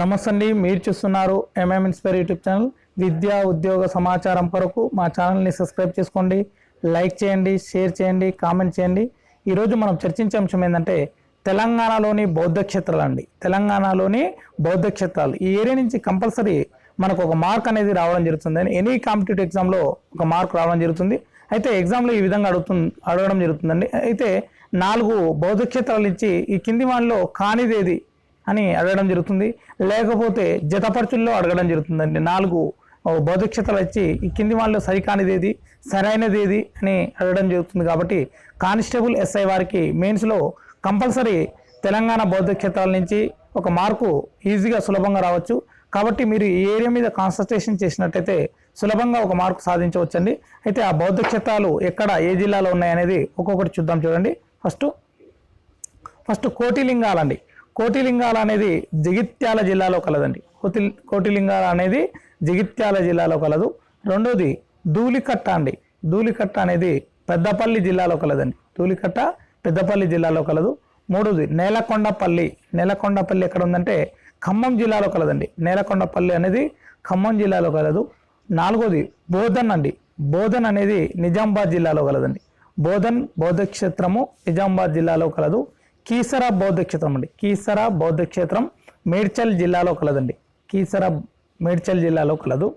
నమస్తే అండి మీరు చూస్తున్నారు ఎంఎం ఇన్స్పైర్ యూట్యూబ్ ఛానల్ విద్యా ఉద్యోగ సమాచారం కొరకు మా ఛానల్ని సబ్స్క్రైబ్ చేసుకోండి. లైక్ చేయండి షేర్ చేయండి కామెంట్ చేయండి. ఈరోజు మనం చర్చించే అంశం ఏంటంటే తెలంగాణలోని బౌద్ధ క్షేత్రాలు అండి. తెలంగాణలోని బౌద్ధ క్షేత్రాలు. ఈ ఏరియా నుంచి కంపల్సరీ మనకు ఒక మార్క్ అనేది రావడం జరుగుతుంది. ఎనీ కాంపిటేటివ్ ఎగ్జామ్లో ఒక మార్క్ రావడం జరుగుతుంది. అయితే ఎగ్జామ్లో ఈ విధంగా అడుగుతుంది అడగడం జరుగుతుందండి. అయితే నాలుగు బౌద్ధ క్షేత్రాలు ఇచ్చి ఈ కింది వాటిలో కానిదేది అని అడగడం జరుగుతుంది. లేకపోతే జతపరచుల్లో అడగడం జరుగుతుందండి. నాలుగు బౌద్ధక్షతలు వచ్చి ఈ కింది వాళ్ళు సరికానిది ఏది సరైనది ఏది అని అడగడం జరుగుతుంది కాబట్టి కానిస్టేబుల్ ఎస్ఐ వారికి మెయిన్స్లో కంపల్సరీ తెలంగాణ బౌద్ధ నుంచి ఒక మార్కు ఈజీగా సులభంగా రావచ్చు. కాబట్టి మీరు ఈ ఏరియా మీద కాన్సన్ట్రేషన్ చేసినట్టయితే సులభంగా ఒక మార్కు సాధించవచ్చండి. అయితే ఆ బౌద్ధ క్షేత్రాలు ఎక్కడ ఏ జిల్లాలో ఉన్నాయనేది ఒక్కొక్కటి చూద్దాం చూడండి. First first కోటిలింగాలండి. కోటిలింగాల అనేది జగిత్యాల జిల్లాలో కలదండి. కోటి కోటిలింగాల అనేది జగిత్యాల జిల్లాలో కలదు. రెండోది ధూళికట్ట అండి. ధూళికట్ట అనేది పెద్దపల్లి జిల్లాలో కలదండి. ధూళికట్ట పెద్దపల్లి జిల్లాలో కలదు. మూడోది నేలకొండపల్లి. నేలకొండపల్లి ఎక్కడ ఉందంటే ఖమ్మం జిల్లాలో కలదండి. నేలకొండపల్లి అనేది ఖమ్మం జిల్లాలో కలదు. నాలుగోది బోధన్ అండి. బోధన్ అనేది నిజామాబాద్ జిల్లాలో కలదండి. బోధన్ బౌద్ధ క్షేత్రము నిజామాబాద్ జిల్లాలో కలదు. కీసర బౌద్ధ క్షేత్రం అండి. కీసర బౌద్ధ క్షేత్రం మేడ్చల్ జిల్లాలో కలదండి. కీసర మేడ్చల్ జిల్లాలో కలదు.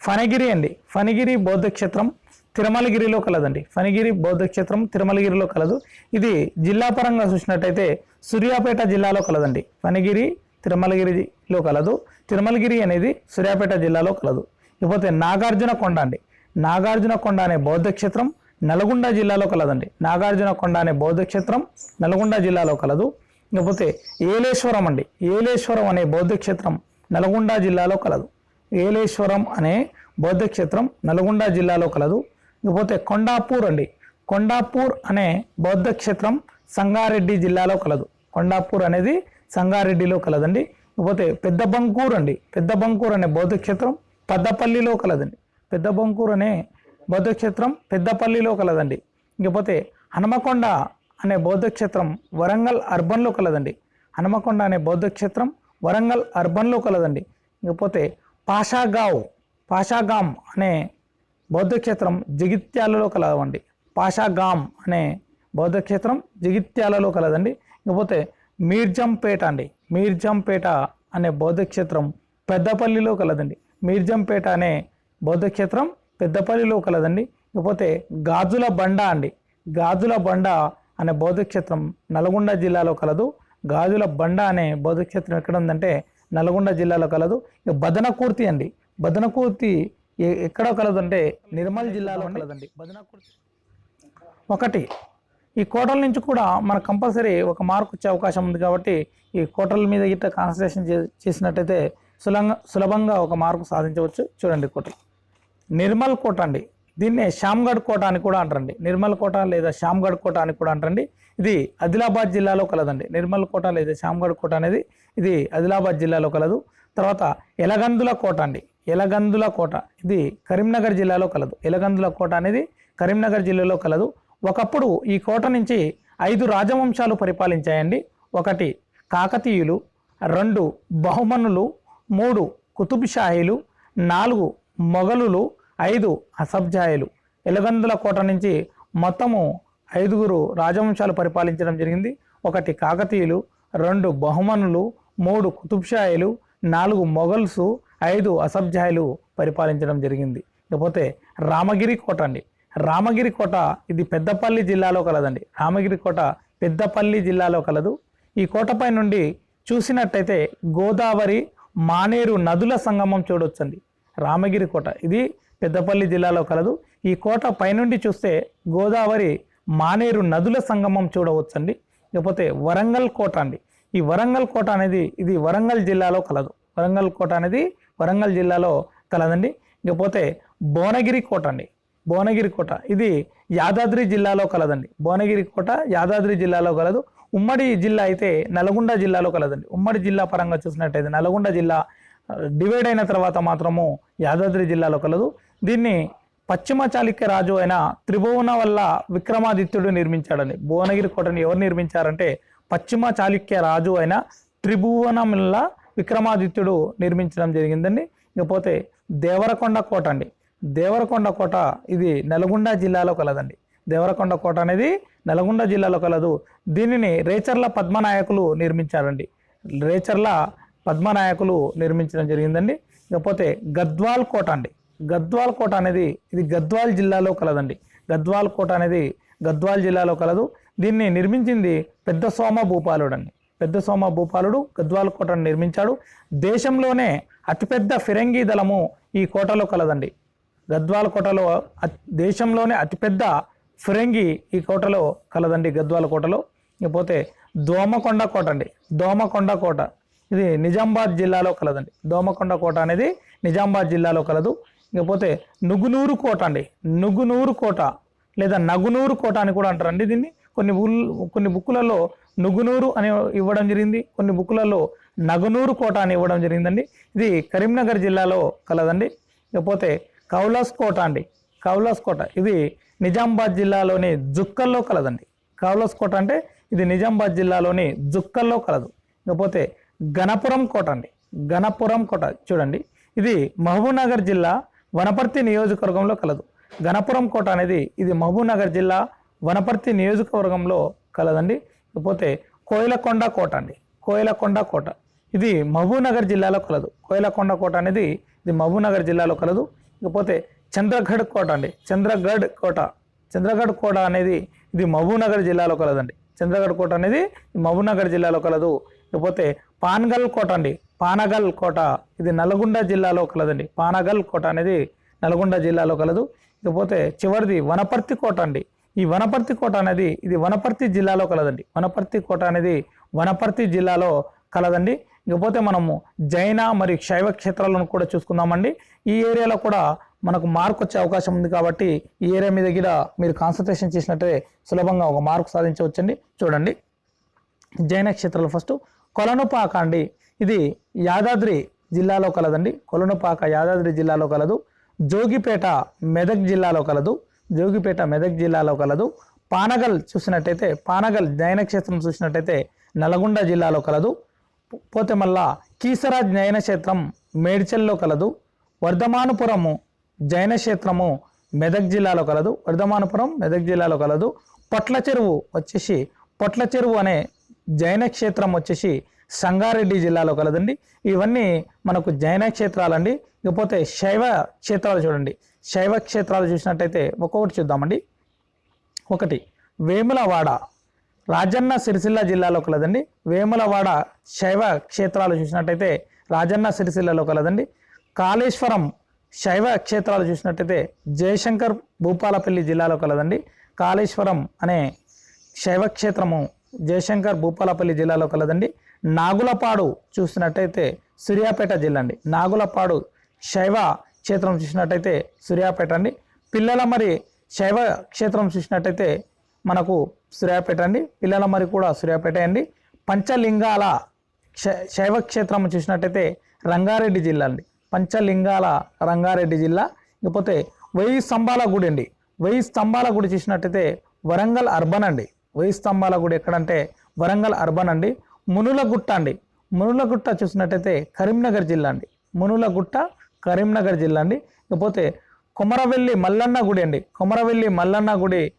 ఫణగిరి అండి. ఫణగిరి బౌద్ధ క్షేత్రం తిరుమలగిరిలో కలదండి. ఫణగిరి బౌద్ధ క్షేత్రం తిరుమలగిరిలో కలదు. ఇది జిల్లా పరంగా చూసినట్టయితే సూర్యాపేట జిల్లాలో కలదండి. ఫణగిరి తిరుమలగిరిలో కలదు. తిరుమలగిరి అనేది సూర్యాపేట జిల్లాలో కలదు. ఇకపోతే నాగార్జున కొండ అండి. నాగార్జున కొండ అనే బౌద్ధ క్షేత్రం నల్గొండ జిల్లాలో కలదండి. నాగార్జున కొండ అనే బౌద్ధ క్షేత్రం నల్గొండ జిల్లాలో కలదు. ఇకపోతే ఏలేశ్వరం అండి. ఏలేశ్వరం అనే బౌద్ధ క్షేత్రం నల్గొండ జిల్లాలో కలదు. ఏలేశ్వరం అనే బౌద్ధ క్షేత్రం నల్గొండ జిల్లాలో కలదు. ఇకపోతే కొండాపూర్ అండి. కొండాపూర్ అనే బౌద్ధ క్షేత్రం సంగారెడ్డి జిల్లాలో కలదు. కొండాపూర్ అనేది సంగారెడ్డిలో కలదండి. ఇకపోతే పెద్ద బంకూర్ అండి. పెద్ద బంకూర్ అనే బౌద్ధ క్షేత్రం పెద్దపల్లిలో కలదండి. పెద్ద బంకూర్ అనే బౌద్ధ క్షేత్రం పెద్దపల్లిలో కలదండి. ఇకపోతే హనుమకొండ అనే బౌద్ధ క్షేత్రం వరంగల్ అర్బన్లో కలదండి. హనుమకొండ అనే బౌద్ధ క్షేత్రం వరంగల్ అర్బన్లో కలదండి. ఇకపోతే పాషాగావ్ పాషాగామ్ అనే బౌద్ధ క్షేత్రం జగిత్యాలలో కలవండి. పాషాగామ్ అనే బౌద్ధ క్షేత్రం జగిత్యాలలో కలదండి. ఇకపోతే మీర్జంపేట అండి. మీర్జంపేట అనే బౌద్ధ క్షేత్రం పెద్దపల్లిలో కలదండి. మీర్జంపేట అనే బౌద్ధ క్షేత్రం పెద్దపల్లిలో కలదండి. ఇకపోతే గాజుల బండ అండి. గాజుల బండ అనే బౌద్ధక్షేత్రం నల్గొండ జిల్లాలో కలదు. గాజుల బండ అనే బౌద్ధక్షేత్రం ఎక్కడ ఉందంటే నల్గొండ జిల్లాలో కలదు. ఇక బదనకూర్తి అండి. బదనకూర్తి ఎక్కడ కలదంటే నిర్మల్ జిల్లాలో కలదండి. బదనకూర్తి ఒకటి. ఈ కోటల నుంచి కూడా మనకు కంపల్సరీ ఒక మార్క్ వచ్చే అవకాశం ఉంది కాబట్టి ఈ కోటల మీద గిట్ట కాన్సన్ట్రేషన్ చేసినట్టయితే సులంగా సులభంగా ఒక మార్కు సాధించవచ్చు. చూడండి కోటలు. నిర్మల్ కోట అండి. దీన్నే శ్యామ్గఢ్ కోట అని కూడా అంటారండి. నిర్మల్ కోట లేదా శ్యామ్గఢ్ కోట అని కూడా అంటారండి. ఇది ఆదిలాబాద్ జిల్లాలో కలదండి. నిర్మల్ కోట లేదా శ్యామ్గఢ్ కోట అనేది ఇది ఆదిలాబాద్ జిల్లాలో కలదు. తర్వాత ఎలగందుల కోట అండి. ఎలగందుల కోట ఇది కరీంనగర్ జిల్లాలో కలదు. ఎలగందుల కోట అనేది కరీంనగర్ జిల్లాలో కలదు. ఒకప్పుడు ఈ కోట నుంచి ఐదు రాజవంశాలు పరిపాలించాయండి. ఒకటి కాకతీయులు రెండు బహుమనులు మూడు కుతుబ్షాహీలు నాలుగు మొఘలులు ఐదు అసబ్జాయలు. ఎలగందుల కోట నుంచి మొత్తము ఐదుగురు రాజవంశాలు పరిపాలించడం జరిగింది. ఒకటి కాకతీయులు రెండు బహుమనులు మూడు కుతుబ్షాయిలు నాలుగు మొఘల్సు ఐదు అసబ్జాయిలు పరిపాలించడం జరిగింది. ఇకపోతే రామగిరి కోట అండి. రామగిరి కోట ఇది పెద్దపల్లి జిల్లాలో కలదండి. రామగిరి కోట పెద్దపల్లి జిల్లాలో కలదు. ఈ కోటపై నుండి చూసినట్టయితే గోదావరి మానేరు నదుల సంగమం చూడొచ్చండి. రామగిరి కోట. ఇది పెద్దపల్లి జిల్లాలో కలదు. ఈ కోట పైనుండి చూస్తే గోదావరి మానేరు నదుల సంగమం చూడవచ్చండి. ఇకపోతే వరంగల్ కోట అండి. ఈ వరంగల్ కోట అనేది ఇది వరంగల్ జిల్లాలో కలదు. వరంగల్ కోట అనేది వరంగల్ జిల్లాలో కలదండి. ఇకపోతే భువనగిరి కోట అండి. భువనగిరి కోట ఇది యాదాద్రి జిల్లాలో కలదండి. భువనగిరి కోట యాదాద్రి జిల్లాలో కలదు. ఉమ్మడి జిల్లా అయితే నల్గొండ జిల్లాలో కలదండి. ఉమ్మడి జిల్లా పరంగా చూసినట్టయితే నల్గొండ జిల్లా డివైడ్ అయిన తర్వాత మాత్రము యాదాద్రి జిల్లాలో కలదు. దీన్ని పశ్చిమ చాళుక్య రాజు అయిన త్రిభువన వల్ల విక్రమాదిత్యుడు నిర్మించాడండి భువనగిరి కోటని ఎవరు నిర్మించారంటే పశ్చిమ చాళుక్య రాజు అయిన త్రిభువనమిల్ల విక్రమాదిత్యుడు నిర్మించడం జరిగిందండి. ఇకపోతే దేవరకొండ కోట అండి. దేవరకొండ కోట ఇది నల్గొండ జిల్లాలో కలదండి. దేవరకొండ కోట అనేది నల్గొండ జిల్లాలో కలదు. దీనిని రేచర్ల పద్మనాయకులు నిర్మించారండి. రేచర్ల పద్మనాయకులు నిర్మించడం జరిగిందండి. ఇకపోతే గద్వాల్ కోట అండి. గద్వాల్ కోట అనేది ఇది గద్వాల్ జిల్లాలో కలదండి. గద్వాల్ కోట అనేది గద్వాల్ జిల్లాలో కలదు. దీన్ని నిర్మించింది పెద్ద సోమ భూపాలుడు అండి. పెద్ద సోమ భూపాలుడు గద్వాల్ కోటను నిర్మించాడు. దేశంలోనే అతిపెద్ద ఫిరంగి దళము ఈ కోటలో కలదండి. గద్వాల కోటలో దేశంలోనే అతిపెద్ద ఫిరంగి ఈ కోటలో కలదండి గద్వాల కోటలో. ఇకపోతే దోమకొండ కోట అండి. దోమకొండ కోట. ఇది నిజామాబాద్ జిల్లాలో కలదండి. దోమకొండ కోట అనేది నిజామాబాద్ జిల్లాలో కలదు. ఇకపోతే నుగునూరు కోట అండి. నుగునూరు కోట లేదా నగునూరు కోట అని కూడా అంటారండి దీన్ని. కొన్ని కొన్ని బుక్కులలో నుగునూరు అని ఇవ్వడం జరిగింది. కొన్ని బుక్కులలో నగునూరు కోట అని ఇవ్వడం జరిగిందండి. ఇది కరీంనగర్ జిల్లాలో కలదండి. ఇకపోతే కౌలాస్ కోట అండి. కౌలాస్ కోట ఇది నిజామాబాద్ జిల్లాలోని జుక్కల్లో కలదండి. కౌలాస్ కోట అంటే ఇది నిజామాబాద్ జిల్లాలోని జుక్కల్లో కలదు. ఇకపోతే గణపురం కోట అండి. గణపురం కోట చూడండి. ఇది మహబూబ్నగర్ జిల్లా వనపర్తి నియోజకవర్గంలో కలదు. గణపురం కోట అనేది ఇది మహబూబ్నగర్ జిల్లా వనపర్తి నియోజకవర్గంలో కలదండి. ఇకపోతే కోయిలకొండ కోట అండి. కోయిలకొండ కోట. ఇది మహబూబ్నగర్ జిల్లాలో కలదు. కోయిలకొండ కోట అనేది ఇది మహబూబ్నగర్ జిల్లాలో కలదు. ఇకపోతే చంద్రగఢ్ కోట అండి. చంద్రగఢ్ కోట. చంద్రగఢ్ కోట అనేది ఇది మహబూబ్నగర్ జిల్లాలో కలదండి. చంద్రగఢ్ కోట అనేది మహబూబ్నగర్ జిల్లాలో కలదు. ఇకపోతే పాన్గల్ కోట అండి. పానగల్ కోట. ఇది నల్గొండ జిల్లాలో కలదండి. పానగల్ కోట అనేది నల్గొండ జిల్లాలో కలదు. ఇకపోతే చివరిది వనపర్తి కోట అండి. ఈ వనపర్తి కోట అనేది ఇది వనపర్తి జిల్లాలో కలదండి. వనపర్తి కోట అనేది వనపర్తి జిల్లాలో కలదండి. ఇకపోతే మనము జైన మరియు శైవ క్షేత్రాలను కూడా చూసుకుందామండి. ఈ ఏరియాలో కూడా మనకు మార్క్ వచ్చే అవకాశం ఉంది కాబట్టి ఈ ఏరియా మీద కూడా మీరు కాన్సన్ట్రేషన్ చేసినట్టే సులభంగా ఒక మార్క్ సాధించవచ్చండి. చూడండి. జైన క్షేత్రాలు ఫస్ట్ కొలనుపాక అండి. ఇది యాదాద్రి జిల్లాలో కలదండి. కొలనుపాక యాదాద్రి జిల్లాలో కలదు. జోగిపేట మెదక్ జిల్లాలో కలదు. జోగిపేట మెదక్ జిల్లాలో కలదు. పానగల్ చూసినట్టయితే పానగల్ జైన క్షేత్రం చూసినట్టయితే నల్గొండ జిల్లాలో కలదు. పోతే మళ్ళా కీసరాజ్ జైన క్షేత్రం మేడ్చల్లో కలదు. వర్ధమానుపురము జైన క్షేత్రము మెదక్ జిల్లాలో కలదు. వర్ధమానుపురం మెదక్ జిల్లాలో కలదు. పొట్ల చెరువు వచ్చేసి పొట్ల చెరువు అనే జైన క్షేత్రం వచ్చేసి సంగారెడ్డి జిల్లాలో కలదండి. ఇవన్నీ మనకు జైన క్షేత్రాలండి. ఇకపోతే శైవ క్షేత్రాలు చూడండి. శైవ క్షేత్రాలు చూసినట్టయితే ఒక్కొక్కటి చూద్దామండి. ఒకటి వేములవాడ రాజన్న సిరిసిల్ల జిల్లాలో కలదండి. వేములవాడ శైవ క్షేత్రాలు చూసినట్టయితే రాజన్న సిరిసిల్లలో కలదండి. కాళేశ్వరం శైవ క్షేత్రాలు చూసినట్టయితే జయశంకర్ భూపాలపల్లి జిల్లాలో కలదండి. కాళేశ్వరం అనే శైవ క్షేత్రము జయశంకర్ భూపాలపల్లి జిల్లాలో కలదండి. నాగులపాడు చూసినట్టయితే సూర్యాపేట జిల్లా అండి నాగులపాడు శైవ క్షేత్రం చూసినట్టయితే సూర్యాపేట అండి. పిల్లల మరి శైవ క్షేత్రం చూసినట్టయితే మనకు సూర్యాపేట అండి. పిల్లల మరి కూడా సూర్యాపేట అండి. పంచలింగాల శైవ క్షేత్రం చూసినట్టయితే రంగారెడ్డి జిల్లా అండి. పంచలింగాల రంగారెడ్డి జిల్లా. ఇకపోతే వెయ్యి స్తంభాల గుడి అండి. వెయ్యి స్తంభాల గుడి చూసినట్టయితే వరంగల్ అర్బన్ అండి. వెయ్యి స్తంభాల గుడి ఎక్కడంటే వరంగల్ అర్బన్ అండి. మునులగుట్ట అండి. మునులగుట్ట చూసినట్టయితే కరీంనగర్ జిల్లా అండి. మునులగుట్ట కరీంనగర్ జిల్లా అండి. ఇకపోతే కొమరవెల్లి మల్లన్న గుడి అండి. కొమరవెల్లి మల్లన్న గుడి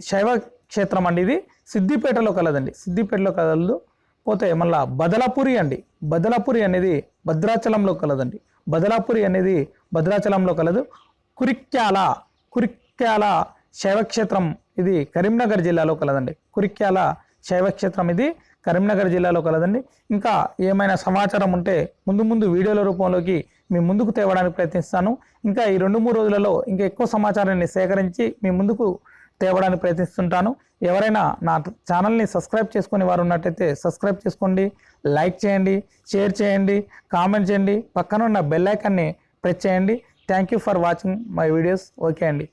శైవ క్షేత్రం అండి ఇది. సిద్దిపేటలో కలదండి. సిద్దిపేటలో కలదు. పోతే మళ్ళా బదలాపురి అండి. బదలాపురి అనేది భద్రాచలంలో కలదండి. బదలాపురి అనేది భద్రాచలంలో కలదు. కురిక్యాల కురిక్యాల శైవక్షేత్రం ఇది కరీంనగర్ జిల్లాలో కలదండి. కురిక్యాల శైవక్షేత్రం ఇది. కరీంనగర్ జిల్లాలో కలదండి. ఇంకా ఏమైనా సమాచారం ఉంటే ముందు ముందు వీడియోల రూపంలోకి మీ ముందుకు తేవడానికి ప్రయత్నిస్తాను. ఇంకా ఈ రెండు మూడు రోజులలో ఇంకా ఎక్కువ సమాచారాన్ని సేకరించి మీ ముందుకు తేవడానికి ప్రయత్నిస్తుంటాను. ఎవరైనా నా ఛానల్ని సబ్స్క్రైబ్ చేసుకునే వారు ఉన్నట్టయితే సబ్స్క్రైబ్ చేసుకోండి లైక్ చేయండి షేర్ చేయండి కామెంట్ చేయండి. పక్కన ఉన్న బెల్ ఐకాన్ని ప్రెస్ చేయండి. Thank you for watching my videos. Okay అండి.